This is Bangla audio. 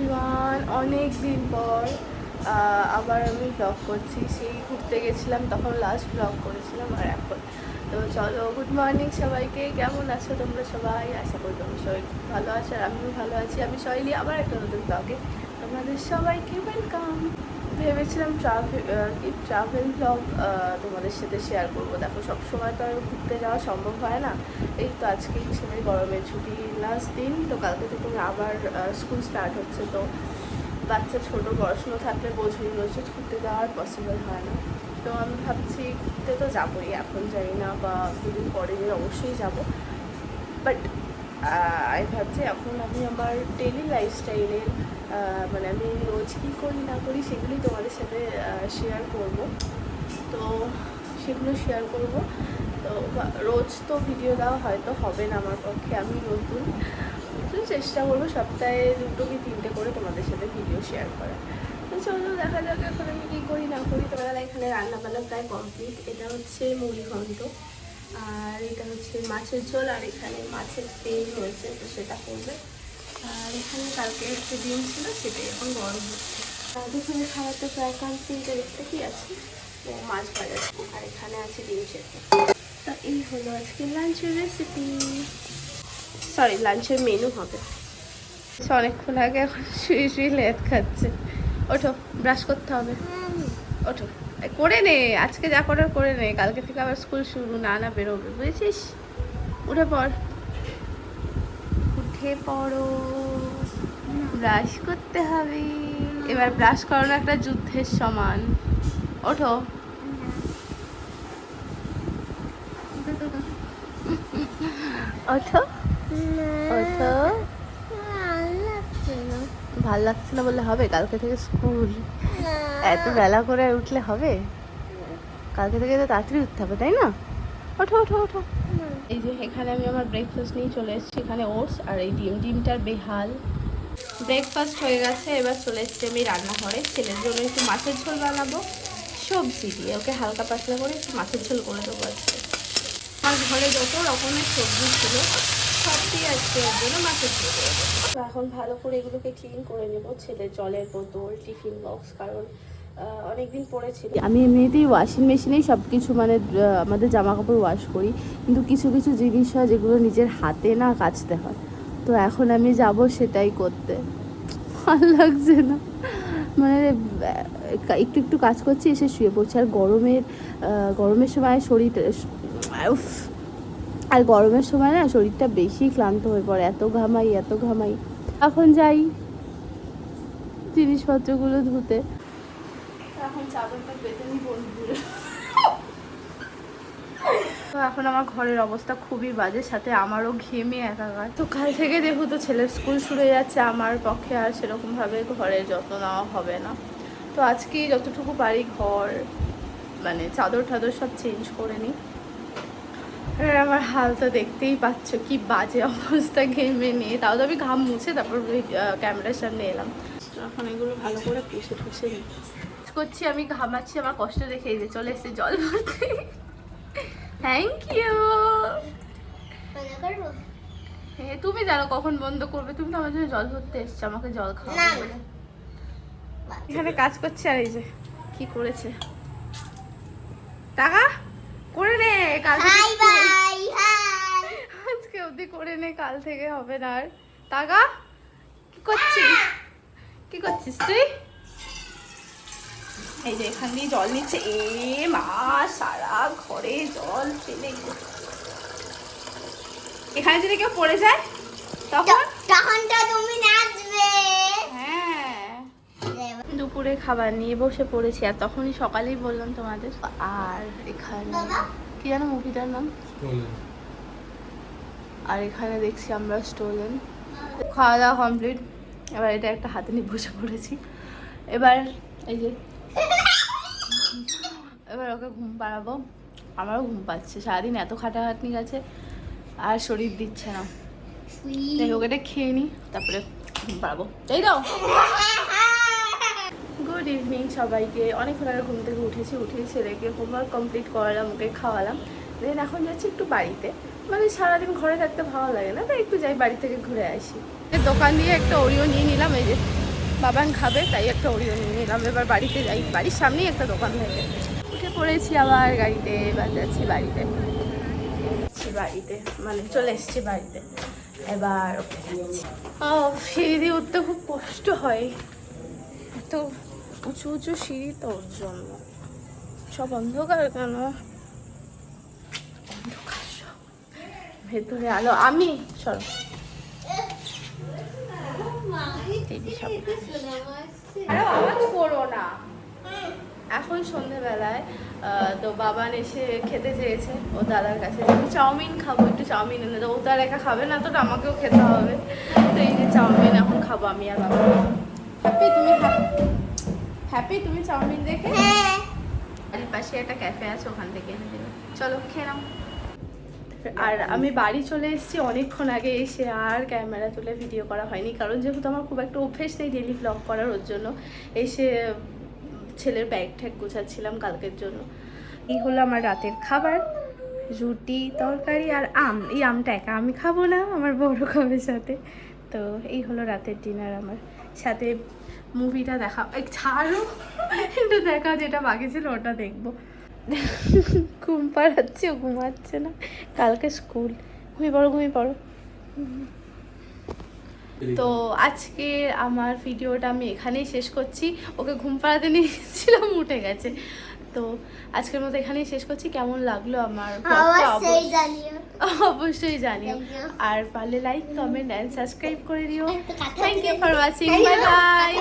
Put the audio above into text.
এভরিওয়ান, অনেক দিন পর আবার আমি ব্লগ করছি। সেই ঘুরতে গেছিলাম, তখন লাস্ট ব্লগ করেছিলাম আর এখন। তো চলো গুড মর্নিং সবাইকে। কেমন আছো তোমরা সবাই? আশা করি তোমরা সবাই ভালো আছো আর আমিও ভালো আছি। আমি শৈলী, আবার একটা নতুন ব্লগে তোমাদের সবাইকে ওয়েলকাম ভেবেছিলাম ট্রাভেল কি ট্রাভেল ব্লগ তোমাদের সাথে শেয়ার করব। দেখো, সবসময় তো আর ঘুরতে যাওয়া সম্ভব হয় না। এই তো আজকেই ছেলের গরমের ছুটি লাস্ট দিন, তো কালকে থেকে আবার স্কুল স্টার্ট হচ্ছে। তো বাচ্চা ছোট, পড়াশুনো থাকলে বোঝই রয়েছে ঘুরতে যাওয়ার পসিবল হয় না। তো আমি ভাবছি ঘুরতে তো যাবোই, এখন যাই না বা দুদিন পরে অবশ্যই যাব। বাট আমি ভাবছি এখন আমি আমার ডেলি লাইফস্টাইলের মানে আমি রোজ কী করি না করি সেগুলি তোমাদের সাথে শেয়ার করব। তো সেগুলো শেয়ার করব। তো রোজ তো ভিডিও দেওয়া হয়তো হবে না আমার পক্ষে, আমি নতুন। চেষ্টা করব সপ্তাহে দুটো কি তিনটে করে তোমাদের সাথে ভিডিও শেয়ার করার। তো চলো, দেখা যাক এখন আমি কী করি না করি। তোমরা এখানে রান্নাবান্না প্রায় কমপ্লিট এটা হচ্ছে মুড়ি ঘন্ট। আর এটা হচ্ছে মাছের ঝোল, আর এখানে মাছের তেল হয়েছে তো সেটা করবে। আর এখানে কালকে একটু ডিম ছিল সেটাই এখন গরম হচ্ছে। আর দুপুরে খাবার তো প্রায় কমপ্লিট দেখতে কি আছে ও মাছ ভাজা আর এখানে আছে ডিম সেদ্ধ। তো এই হলো আজকে লাঞ্চের রেসিপি সরি লাঞ্চের মেনু হবে। অনেকক্ষণ আগে এখন শুয়ে শুয়ে লেট খাচ্ছে। ওঠো ব্রাশ করতে হবে। ওঠো। করে নে আজকে যা করার করে নে। কালকে থেকে আবার স্কুল শুরু না না বেরোবে বুঝেছিস? উঠে পড়। উঠে পড়ো। ব্রাশ করতে হবে। এবার ব্রাশ করানো একটা যুদ্ধের সমান। ওঠো। ওঠো। ওঠো। ভালো লাগছে না বললে হবে? কালকে থেকে স্কুল এত বেলা করে উঠলে হবে? কালকে থেকে তো তাড়াতাড়ি উঠতে হবে, তাই না? ওঠো ওঠো ওঠো। এই যে এখানে আমি আমার ব্রেকফাস্ট নিয়ে চলে এসেছি, এখানে ওটস আর এই ডিম। ডিমটার বেহাল। ব্রেকফাস্ট হয়ে গেছে, এবার চলে এসেছি আমি রান্নাঘরে। ছেলের জন্য একটু মাছের ঝোল বানাবো। সবজি দিয়ে ওকে হালকা পাতলা করে একটু মাছের ঝোল করে দেবো আজকে। আমার ঘরে যত রকমের সবজি ছিল, সব দিয়ে আজকে ওর জন্য মাছের ঝোল করে দেবো। এখন ভালো করে এগুলোকে ক্লিন করে নেব, ছেলের জলের বোতল, টিফিন বক্স কারণ অনেকদিন পরেছিল আমি এমনিতেই ওয়াশিং মেশিনেই সব কিছু মানে আমাদের জামা কাপড় ওয়াশ করি। কিন্তু কিছু কিছু জিনিস হয় যেগুলো নিজের হাতে না কাচতে হয়। তো এখন আমি যাব সেটাই করতে। ভালো লাগছে না। মানে একটু একটু কাজ করছি, এসে শুয়ে পড়ছি। আর গরমের গরমের সময় শরীর আর গরমের সময় না শরীরটা বেশি ক্লান্ত হয়ে পড়ে। এত ঘামাই এত ঘামাই। এখন যাই জিনিসপত্রগুলো ধুতে। এখন চাদরটা পেতে নিই বন্ধুরা। তো এখন আমার ঘরের অবস্থা খুবই বাজে সাথে আমারও ঘেমে একাকার। তো কাল থেকে যেহেতু ছেলের স্কুল শুরু হয়ে যাচ্ছে আমার পক্ষে আর সেরকমভাবে ঘরের যত্ন নেওয়া হবে না। তো আজকেই যতটুকু পারি ঘর মানে চাদর টাদর সব চেঞ্জ করে নিই। আর আমার হাল তো দেখতেই পাচ্ছ কি বাজে অবস্থা ঘেমে নিয়ে। তাও তো আমি ঘাম মুছে তারপর ক্যামেরার সামনে এলাম। এখন এগুলো ভালো করে পুষে টুষে নিই। করছি আমি ঘামাচ্ছি আমার কষ্ট দেখে যে চলে এসেছে জল ভরতে। থ্যাংক ইউ হ্যাঁ তুমি জানো কখন বন্ধ করবে তুমি তো আমার জন্য জল ভরতে এসছো আমাকে জল খাওয়া। এখানে কাজ করছে আর এই যে। কি করেছে? টাকা? করে নে কাল আজকে অবধি করে নে কাল থেকে হবে না আর। টাকা? কি করছিস? কি করছিস তুই? এই যে এখান দিয়ে জল নিচ্ছে। এ মা সারা ঘরে জল ফেলে গেছে। এখানে যদি কেউ পড়ে যায় তখন? তখন তো তুমি নাচবে। হ্যাঁ। দুপুরে খাবার নিয়ে বসে পড়েছি আর তখনই সকালেই বললাম তোমাদের। আর এখানে? কি জানো মুভিটার নাম? আর এখানে দেখছি আমরা স্টোলেন। খাওয়া দাওয়া কমপ্লিট। এবার এটা একটা হাতে নিয়ে বসে পড়েছি। এবার এই যে এবার ওকে ঘুম পাড়াবো। আমারও ঘুম পাচ্ছে সারাদিন এত খাটাখাটনি গেছে আর শরীর দিচ্ছে না। তাই হোক এটা খেয়ে নিই তারপরে ঘুম পাড়াবো। তাই দাও গুড ইভিনিং সবাইকে। অনেকক্ষণ আগে ঘুম থেকে উঠেছি উঠে ছেলেকে হোমওয়ার্ক কমপ্লিট করালাম ওকে খাওয়ালাম। দেন এখন যাচ্ছি একটু বাড়িতে। মানে সারাদিন ঘরে থাকতে ভালো লাগে না তাই একটু যাই বাড়ি থেকে ঘুরে আসি। দোকান দিয়ে একটা ওরিও নিয়ে নিলাম এই যে বাবান খাবে, তাই একটা ওরিও নিয়ে নিলাম। এবার বাড়িতে যাই। বাড়ির সামনেই একটা দোকান থাকে। উঠে পড়েছি আবার গাড়িতে, এবার যাচ্ছি বাড়িতে। বাড়িতে মানে চলে এসেছি বাড়িতে। এবার সিঁড়ি দিয়ে উঠতে খুব কষ্ট হয়। এত উঁচু উঁচু সিঁড়ি তো ওর জন্য। সব অন্ধকার কেন? অন্ধকার সব। ভেতরে আলো। আমি, সরো। টিভি সব। আরে আওয়াজ করো না। এখন সন্ধেবেলায় তো বাবান এসে খেতে চেয়েছে ও দাদার কাছে। চাউমিন খাব একটু চাউমিন এনে দেবো ও তো আর একা খাবে না তো আমাকেও খেতে হবে। তো এই যে চাউমিন এখন খাব আমি আর বাবা। হ্যাপি তুমি হ্যাপি তুমি চাউমিন দেখে হ্যাঁ। বাড়ির পাশে একটা ক্যাফে আছে ওখান থেকে এনে দেবে। চলো খেয়ে নাও। আর আমি বাড়ি চলে এসেছি অনেকক্ষণ আগে এসে আর ক্যামেরা তুলে ভিডিও করা হয়নি, কারণ যেহেতু আমার খুব একটা অভ্যেস নেই ডেলি ব্লগ করার, ওর জন্য এসে ছেলের ব্যাগ ট্যাগ গোছাচ্ছিলাম কালকের জন্য। এই হলো আমার রাতের খাবার, রুটি, তরকারি আর আম। এই আমটা একা আমি খাব না, আমার বড় খাবে সাথে। তো এই হলো রাতের ডিনার আমার। সাথে মুভিটা দেখা ছাড়ো এটা দেখা যেটা বাকি ছিল, ওটা দেখব। ঘুম পাড়াচ্ছে ও ঘুমাচ্ছে না। কালকে স্কুল। ঘুমিয়ে পড়ো ঘুমিয়ে পড়ো। তো আজকে আমার ভিডিওটা আমি এখানেই শেষ করছি। ওকে ঘুম পাড়াতে নিয়ে গেছিলাম উঠে গেছে। তো আজকের মতো এখানেই শেষ করছি। কেমন লাগল আমার অবশ্যই জানিও। অবশ্যই জানিও। আর পারলে লাইক কমেন্ট অ্যান্ড সাবস্ক্রাইব করে দিও। Thank you for. Watching bye bye.